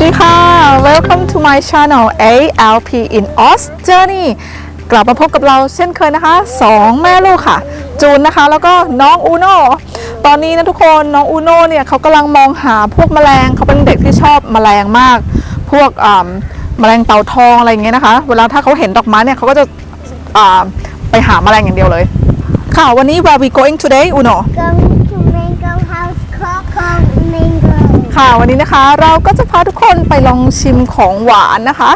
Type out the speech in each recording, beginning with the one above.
วัสดีค่ะ Welcome to my channel ALP in Oz Journey กลับมาพบกับเราเช่นเคยนะคะสองแม่ลูกค่ะ จูนนะคะ แล้วก็น้องอูโน่ตอนนี้นะทุกคนน้องอูโน่เนี่ยเขากำลังมองหาพวกแมลงเขาเป็นเด็กที่ชอบแมลงมาก พวกแมลงเต่าทองอะไรอย่างเงี้ยนะคะ เวลาถ้าเขาเห็นดอกไม้เนี่ยเขาก็จะไปหาแมลงอย่างเดียวเลย ค่ะวันนี้ where we going today อูโน Going to Mango House Coco Mango. ค่ะ วันนี้นะคะเราก็จะพาทุกคนไปลองชิมของหวานนะคะ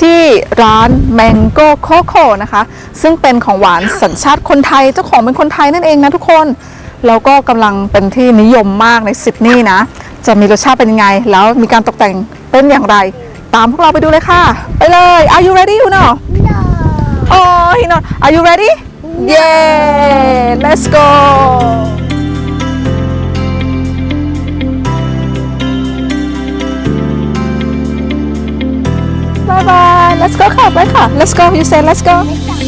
ที่ร้าน Mango Coco นะคะ ซึ่งเป็นของหวานสัญชาติคนไทยเจ้าของเป็นคนไทยนั่นเองนะทุกคน แล้วก็กำลังเป็นที่นิยมมากในซิดนีย์นะ จะมีรสชาติเป็นยังไง แล้วมีการตกแต่งเป็นอย่างไร ตามพวกเราไปดูเลยค่ะ ไปเลย Are you ready you know No. Oh he know Are you ready Yeah let's go Bye bye. Let's go, ka. Bye. Let's go. You say, let's go.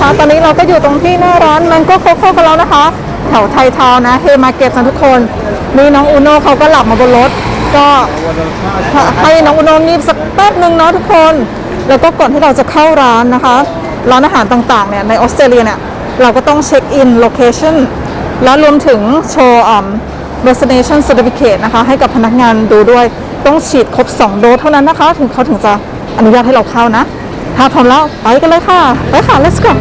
ค่ะทุกคนคะตอนนี้เราก็อยู่ตรงที่หน้าร้าน Mango Coco กันแล้วนะคะแถวไทยทาวน์นะเฮมาเก็ตนะทุกคนนี่น้องอูโน่เขาก็หลับมาบนรถ ก็ให้น้องอูโน่งีบสักแป๊บหนึ่งเนาะทุกคน แล้วก็ก่อนที่เราจะเข้าร้านนะคะ ร้านอาหารต่างๆเนี่ยในออสเตรเลียเนี่ยเราก็ต้องเช็คอินโลเคชั่นแล้วรวมถึงโชว์อ่า vaccination certificate นะคะ ให้กับพนักงานดูด้วยต้องฉีดครบ 2 โดสเท่านั้นนะคะ ถึงเขาถึงจะอนุญาตให้เราเข้านะ ถ้าพร้อมแล้วไปกันเลยค่ะ ไปค่ะ let's go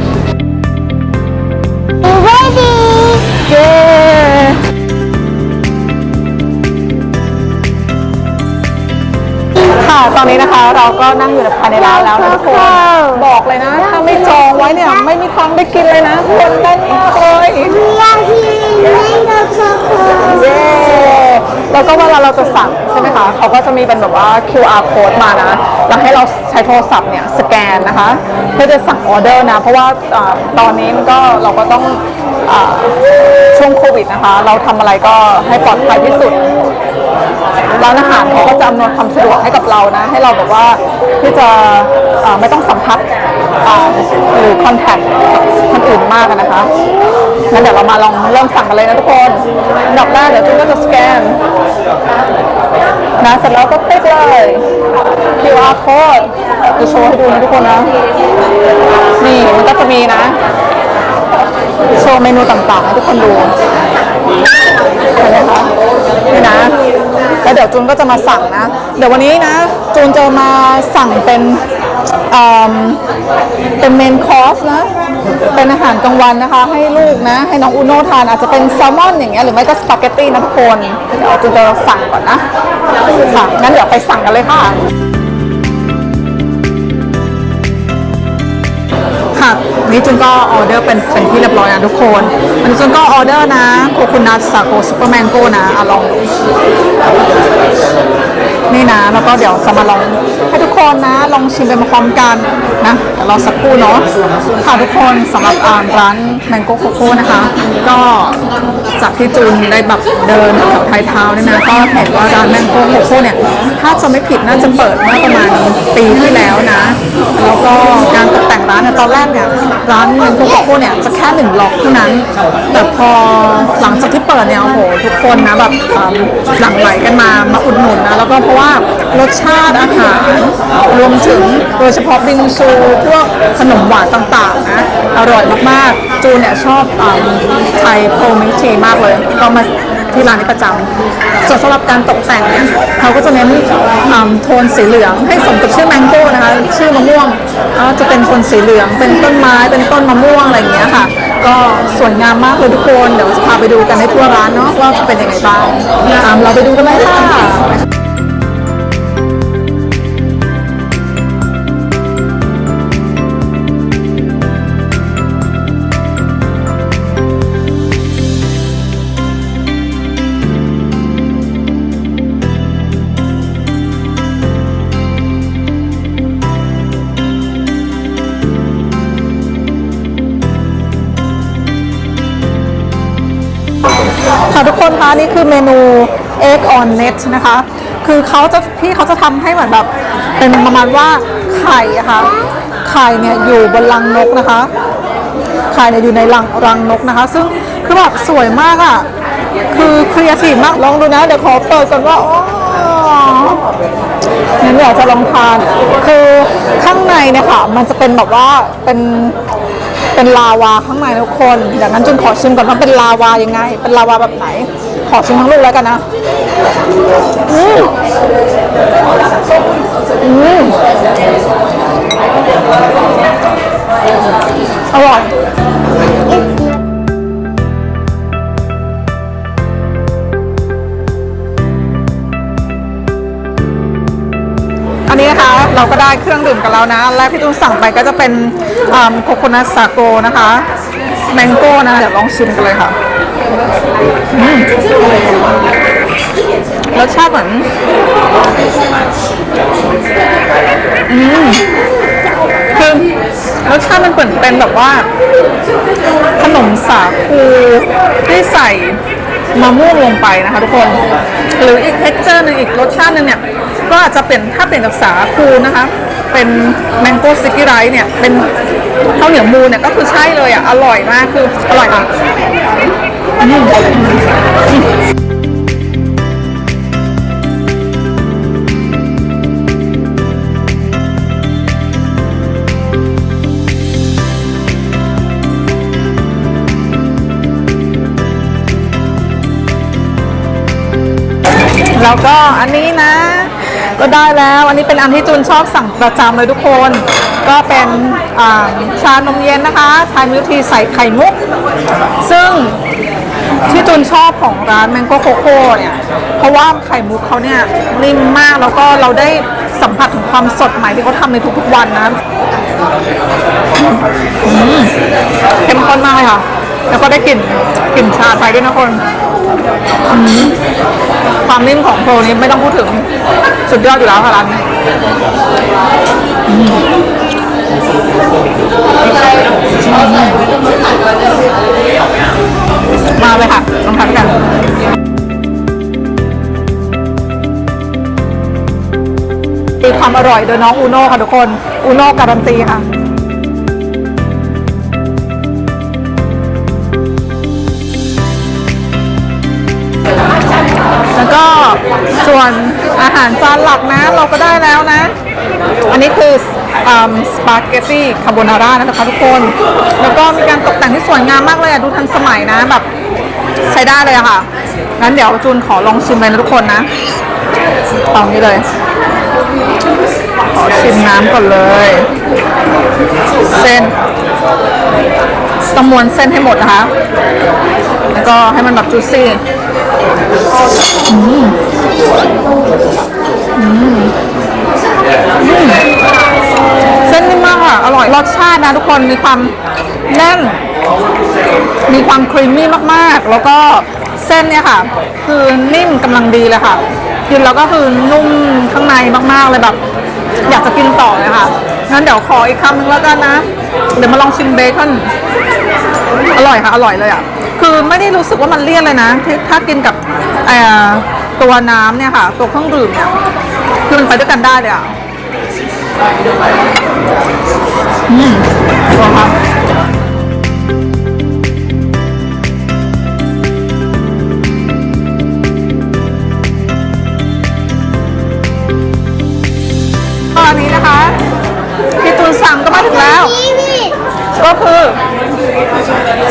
Ready? เตอนนี้นะคะเราก็นั่งอยู่ในภายในร้านแล้วนะทุกคน บอกเลยนะ ถ้าไม่จองไว้เนี่ยไม่มีทางได้กินเลยนะคนแน่นมากเลย We are here in Mango Coco. เย้แล้วก็เวลาเราจะสั่งใช่ไหมคะเขาก็จะมีเป็นแบบว่า QR code มานะแล้วให้เราใช้โทรศัพท์เนี่ยสแกนนะคะเพื่อจะสั่งออเดอร์นะ เพราะว่าอ่าตอนนี้มันก็เราก็ต้องอาช่วงโควิดนะคะ เราทำอะไรก็ให้ปลอดภัยที่สุด ร้านอาหารเขาก็จะอำนวยความสะดวกให้กับเรานะ ให้เราแบบว่าที่จะไม่ต้องสัมผัสหรือคอนแทคคนอื่นมากนะคะงั้นเดี๋ยวเรามาลองเริ่มสั่งกันเลยนะทุกคนอันดับแรกเดี๋ยวจุ้นก็จะสแกนนะเสร็จแล้วก็คลิกเลย QR code จะโชว์ให้ดูนะทุกคนนะ นี่มันก็จะมีนะ โชว์เมนูต่างๆให้ทุกคนดูเห็นไหมคะนี่นะ แล้วเดี๋ยวจูนก็จะมาสั่งนะ เดี๋ยววันนี้นะ จูนจะมาสั่งเป็นเอิ่มเป็นเมนคอร์สนะ เป็นอาหารกลางวันนะคะ ให้ลูกนะ ให้น้องอูโน่ทานอาจจะเป็นแซลมอนอย่างเงี้ยหรือไม่ก็สปาเกตตี้นะทุกคนเดี๋ยวจูนจะสั่งก่อนนะค่ะงั้นเดี๋ยวไปสั่งกันเลยค่ะ นี่จุนก็ออเดอร์เป็นเป็นที่เรียบร้อยนะทุกคนอันนี้จุนก็ออเดอร์นะโคคุนัทสาโกซูเปอร์แมงโก้นะอะลองนี่นะแล้วก็เดี๋ยวจะมาลองให้ ทุกคนนะลองชิมไปพร้อมกันนะเรอสักครู่เนาะค่ะทุกคนสำหรับอ่าร้านแมงโก้โคโค่นะคะ ก็จากที่จูนได้แบบเดินแถวไทยเท้าเนี่ยนะก็เห็นว่าร้านแมงโก้โคโค่เนี่ยถ้าจะไม่ผิดน่าจะเปิดเมื่อประมาณปีที่แล้วนะแล้วก็การตกแต่งร้านเนี่ยตอนแรกเนี่ยร้านแมงโก้โคโค่เนี่ยจะแค่หนึ่งล็อกเท่านั้น แต่พอหลังจากที่เปิดเนี่ยโอ้โหทุกคนนะแบบหลั่งไหลกันมามาอุดหนุนนะแล้วก็เพราะว่ารสชาติอาหารรวมถึงโดยเฉพาะบิงซูพวกขนมหวานต่างๆนะอร่อยมากๆ จูนเนี่ยชอบอ่าไทยโพมิทีมากเลย ก็มาที่ร้านนี้ประจำส่วนสำหรับการตกแต่งเนี่ยเขาก็จะเน้นอ่าโทนสีเหลืองให้สมกับชื่อแมงโก้นะคะ ชื่อมะม่วงก็จะเป็นโทนสีเหลืองเป็นต้นไม้เป็นต้นมะม่วงอะไรอย่างเงี้ยค่ะ ก็สวยงามมากเลยทุกคนเดี๋ยวจะพาไปดูกันในทั่วร้านเนาะว่าจะเป็นยังไงบ้างตามเราไปดูกันเลยค่ะ ค่ะทุกคนคะนี่คือเมนู egg on net นะคะ คือเขาจะพี่เขาจะทำให้เหมือนแบบ เป็นประมาณว่าไข่อะค่ะไข่เนี่ยอยู่บนรังนกนะคะ ไข่เนี่ยอยู่ในรังรังนกนะคะ ซึ่งคือแบบสวยมากอะ่ะคือครีเอทีฟมากลองดูนะ เดี๋ยวขอเปิดก่อนว่าอ๋องั้นเดี๋ยวจะลองทาน คือข้างในเนี่ยค่ะ มันจะเป็นแบบว่าเป็น เป็นลาวาข้างในทุกคนอย่างนั้นจุนขอชิมก่อนว่าเป็นลาวายังไง เป็นลาวาแบบไหน ขอชิมทั้งลูกแล้วกันนะอืมอืมอร่อย อันนี้นะคะเราก็ได้เครื่องดื่มกันแล้วนะ แรกที่ตุ้นสั่งไปก็จะเป็นโคโคนัทซาโกนะคะแมงโก้นะ เดี๋ยวลองชิมกันเลยค่ะรสชาติเหมือนอืมคือรสชาติมันเหมือนเป็นแบบว่า ขนมสาคูที่ใส่มะม่วงลงไปนะคะทุกคน หรืออีกเท็กเจอร์หนึ่งอีกรสชาติหนึงเนี่ย ก็อาจจะเป็นถ้าเปลี่ยนจากสาคูนะคะ เป็นแมงโก้สติกกี้ไรเนี่ย เป็นข้าวเหนียวมูเนี่ยก็คือใช่เลยอะ อร่อยมากคืออร่อยค่ะแล้วก็อันนี้นะ ก็ได้แล้ว อันนี้เป็นอันที่จูนชอบสั่งประจำเลยทุกคน ก็เป็นอ่าชานมเย็นนะคะชามิลทีใส่ไข่มุก ซึ่งที่จูนชอบของร้านแมงโก้โคโค่เนี่ย เพราะว่าไข่มุกเขาเนี่ยนิ่มมากแล้วก็เราได้สัมผัสถึงความสดใหม่ที่เขาทำในทุกๆวันนะอืมเข้มข้นมากเลยค่ะ แล้วก็ได้กลิ่นกลิ่นชาไทยด้วยนะคน ความนิ่มของโคนี้ไม่ต้องพูดถึงสุดยอดอยู่แล้วค่ะร้านนี้มมาเลยค่ะลองทานกันมีความอร่อยโดยน้องอูโน่ค่ะทุกคน อูโน่การันตีค่ะ ส่วนอาหารจานหลักนะเราก็ได้แล้วนะ อันนี้คือสปาเกตตี้คาโบนาร่านะคะทุกคน แล้วก็มีการตกแต่งที่สวยงามมากเลยอะดูทันสมัยนะแบบใช้ได้เลยอะค่ะ งั้นเดี๋ยวจูนขอลองชิมเลยนะทุกคนนะตองนี้เลย ขอชิมน้ำก่อนเลย เส้นต้องม้วนเส้นให้หมดนะคะ แล้วก็ให้มันแบบจูซี่เส้นนิ่มมากอะ อร่อยรสชาตินะทุกคนมีความแน่น มีความครีมมี่มากๆ แล้วก็เส้นเนี่ยค่ะ คือนิ่มกำลังดีเลยค่ะ กินแล้วก็คือนุ่มข้างในมากๆเลยแบบ อยากจะกินต่อเลยค่ะงั้นเดี๋ยวขออีกคำนึงแล้วกันนะ เดี๋ยวมาลองชิมเบคอน อร่อยค่ะ อร่อยเลยอะ คือไม่ได้รู้สึกว่ามันเลี่ยนเลยนะที่ถ้ากินกับเอ่อตัวน้ำเนี่ยค่ะ ตัวเครื่องดื่มเนี่ยคือมันไปด้วยกันได้เลยอะอืมอร่อยค่ะตอนนี้นะคะที่ตูนสั่งก็มาถึงแล้ว ก็คือ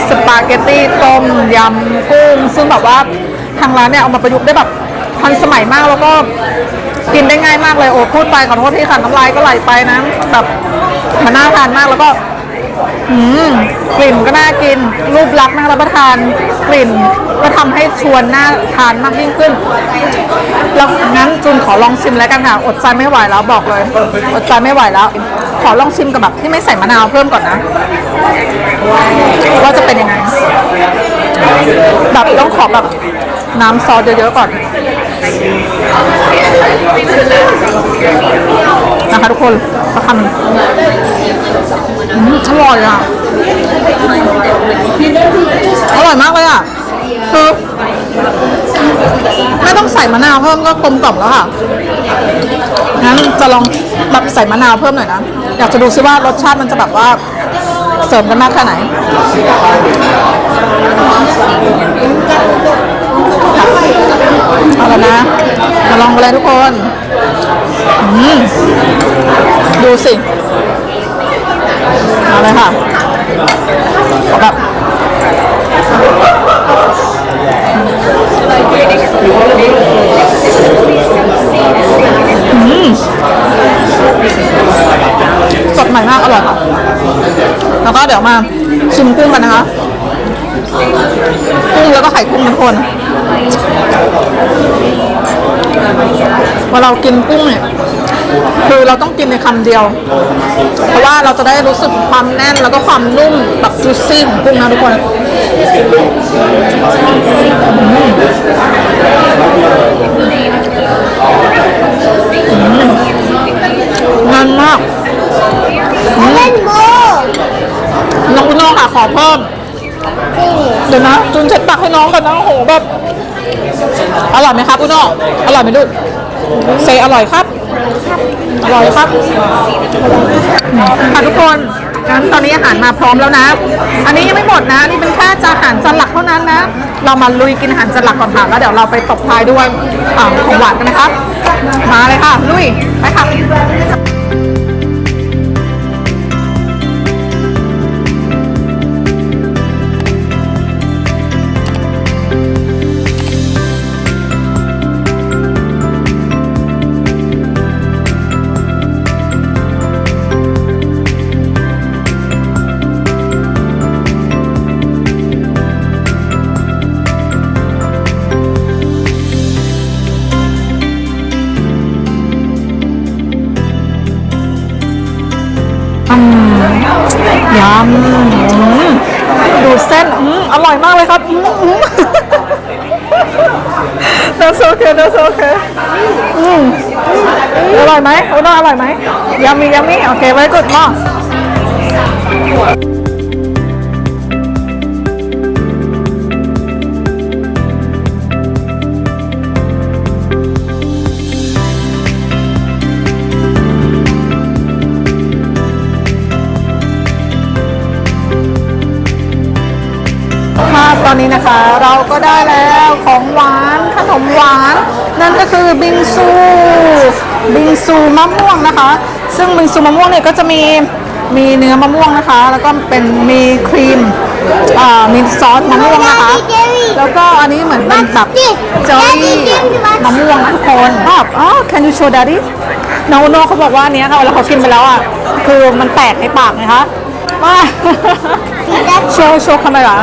สปาเกตตี้ต้มยำกุ้ง ซึ่งแบบว่าทางร้านเนี่ยเอามาประยุกต์ได้แบบทันสมัยมากแล้วก็กินได้ง่ายมากเลยโอ้พูดไปขอโทษที่ค่ะน้ำลายก็ไหลไปนะแบบมันน่าทานมากแล้วก็อืมกลิ่นก็น่ากิน รูปลักษณ์น่ารับประทานกลิ่นก็ทำให้ชวนน่าทานมากยิ่งขึ้น แล้วงั้นจุนขอลองชิมแล้วกันค่ะ อดใจไม่ไหวแล้วบอกเลย อดใจไม่ไหวแล้ว อลองชิมกับแบบที่ไม่ใส่มะนาวเพิ่มก่อนนะว่าจะเป็นยังไงแบบต้องขอแบบน้ำซอสเยอะๆก่อนนะคะทุกคนประคำอืมอร่อยอะอร่อยมากเลยอะคือไม่ต้องใส่มะนาวเพิ่มก็กลมกล่อมแล้วค่ะงั้นจะลอง แบบใส่มะนาวเพิ่มหน่อยนะ อยากจะดูซิว่ารสชาติมันจะแบบว่าเสริมกันมากแค่ไหน เอาละนะ มาลองกันเลยทุกคนอืมดูสิ เอาเลยค่ะขอแบบอืมสดใหม่มาก อร่อยค่ะ แล้วก็เดี๋ยวมาชิมกุ้งกันนะคะกุ้งแล้วก็ไข่กุ้งทุกคนเวลาเรากินกุ้งเนี่ยคือเราต้องกินในคำเดียว เพราะว่าเราจะได้รู้สึกความแน่นแล้วก็ความนุ่มแบบจุซซี่ของกุ้งนะทุกคนงานมาก Seven more. น้องอุโน่ค่ะขอเพิ่ม เดี๋ยวนะจุนเช็ดปากให้น้องกันนะโอ้โหแบบอร่อยไหมครับอุโน่อร่อยไหมลูกเซอร่อยครับ อร่อยครับค่ะทุกคนงั้นตอนนี้อาหารมาพร้อมแล้วนะ อันนี้ยังไม่หมดนะ นี่เป็นแค่จานอาหารจานหลักเท่านั้นนะ เรามาลุยกินอาหารจานหลักก่อนค่ะ แล้วเดี๋ยวเราไปตบท้ายด้วยอ่าของหวานกันนะคะมาเลยค่ะ ลุย ไปค่ะ อืมอร่อยมากเลยครับอืมอืม That's okay That's okay อืมอร่อยไหมโอ้น่าอร่อยไหมยำมียำมีโอเคไว้กดหมา ก็ได้แล้วของหวานขนมหวาน นั่นก็คือบิงซู บิงซูมะม่วงนะคะ ซึ่งบิงซูมะม่วงเนี่ยก็จะมีมีเนื้อมะม่วงนะคะ แล้วก็เป็นมีครีมอ่ามีซอสมะม่วงนะคะ แล้วก็อันนี้เหมือนเป็นแบบเจลลี่มะม่วงนะทุกคนแบบอ๋อ can you show daddy น้องโนเขาบอกว่าเนี้ยค่ะเวลาเขากินไปแล้วอะ คือมันแตกในปากไงคะมา โชว์โชว์คาเมรา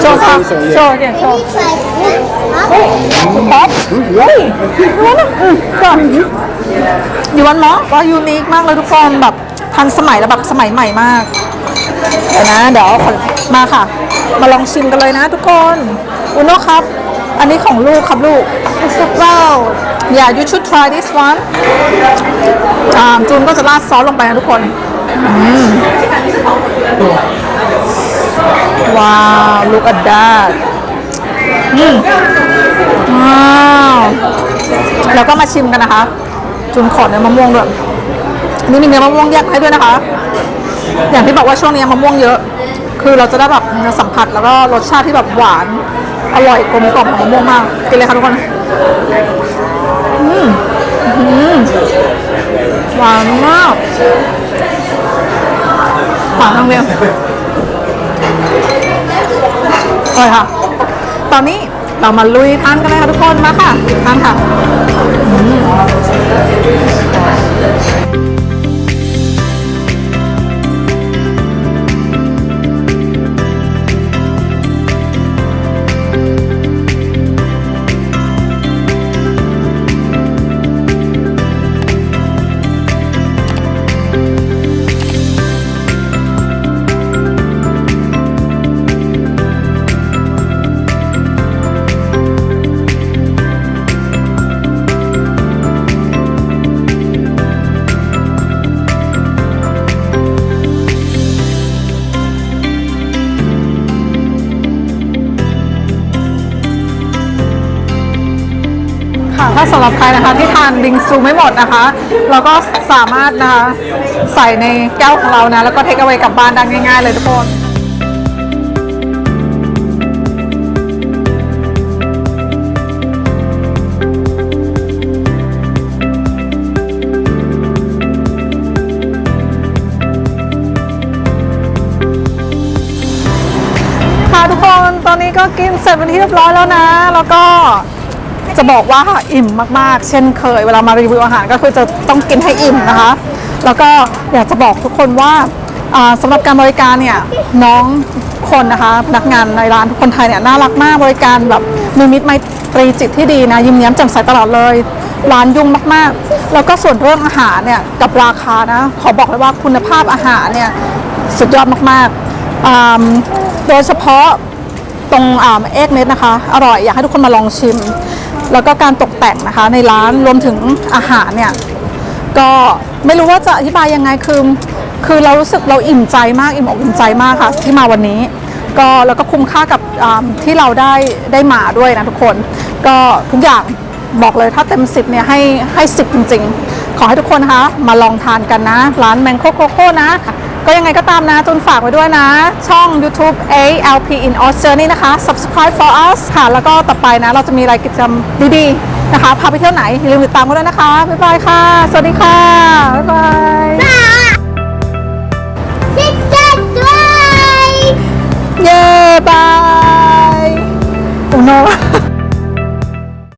โชว์ค่ะโชว์เนี่ยโชว์ป๊อปเฮ้ยดูนะอืมก่อนอยู่วันหมอก็ยูนิคมากเลยทุกคนแบบทันสมัยแล้วแบบสมัยใหม่มากเดี๋ยวนะเดี๋ยวขอมาค่ะ มาลองชิมกันเลยนะทุกคนอุโนครับ อันนี้ของลูกครับลูก It's a bowl. yeah you should try this one อ่าจูนก็จะราดซอสลงไปนะทุกคน อืม ว้าว look at that อืมว้าวแล้วก็มาชิมกันนะคะ จุนขอเนื้อมะม่วงด้วยนี่มีเนื้อมะม่วงแยกให้ด้วยนะคะ อย่างที่บอกว่าช่วงนี้มะม่วงเยอะ คือเราจะได้แบบสัมผัสแล้วก็รสชาติที่แบบหวาน อร่อยกลมกล่อมของมะม่วงมาก กินเลยค่ะทุกคนหวานมากหวานทั้งเดียวอร่อยค่ะ ตอนนี้เรามาลุยทานกันเลยค่ะทุกคนมาค่ะทานค่ะำหรับใครนะคะที่ทานบิงซูไม่หมดนะคะเราก็สามารถนะคะใส่ในแก้วของเรานะ แล้วก็เทคเอาไว้กลับบ้านได้ง่ายๆเลยทุกคนค่ะทุกคนตอนนี้ก็กินเสร็จเป็นที่เรียบร้อยแล้วนะ แล้วก็ จะบอกว่าอิ่มมากๆ เช่นเคย เวลามารีวิวอาหารก็คือจะต้องกินให้อิ่มนะคะ แล้วก็อยากจะบอกทุกคนว่าอ่าสำหรับการบริการเนี่ยน้องคนนะคะพนักงานในร้านทุกคนไทยเนี่ยน่ารักมากบริการแบบมีมิตรไมตรีจิตที่ดีนะยิ้มแย้มแจ่มใสตลอดเลย ร้านยุ่งมากๆ แล้วก็ส่วนเรื่องอาหารเนี่ยกับราคานะขอบอกเลยว่าคุณภาพอาหารเนี่ยสุดยอดมากๆโดยเฉพาะตรงอ่าเอ็กเน็ตนะคะ อร่อยอยากให้ทุกคนมาลองชิม แล้วก็การตกแต่งนะคะในร้านรวมถึงอาหารเนี่ยก็ไม่รู้ว่าจะอธิบายยังไงคือคือเรารู้สึกเราอิ่มใจมากอิ่มอกอิ่มใจมากค่ะที่มาวันนี้ ก็แล้วก็คุ้มค่ากับที่เราได้ได้มาด้วยนะทุกคน ก็ทุกอย่างบอกเลยถ้าเต็ม 10เนี่ยให้ให้ 10 จริง ๆ ขอให้ทุกคนนะคะมาลองทานกันนะ ร้านแมงโคโคโคนะ ก็ยังไงก็ตามนะ จุนฝากไว้ด้วยนะ ช่อง YouTube ALP in Our Journey นะคะ subscribe for us ค่ะ แล้วก็ต่อไปนะ เราจะมีรายกิจกรรมดีๆ นะคะ พาไปเที่ยวไหน อย่าลืมติดตามกันด้วยนะคะ บ๊ายบายค่ะ สวัสดีค่ะ บ๊ายบาย Six, six, three. เย้บาย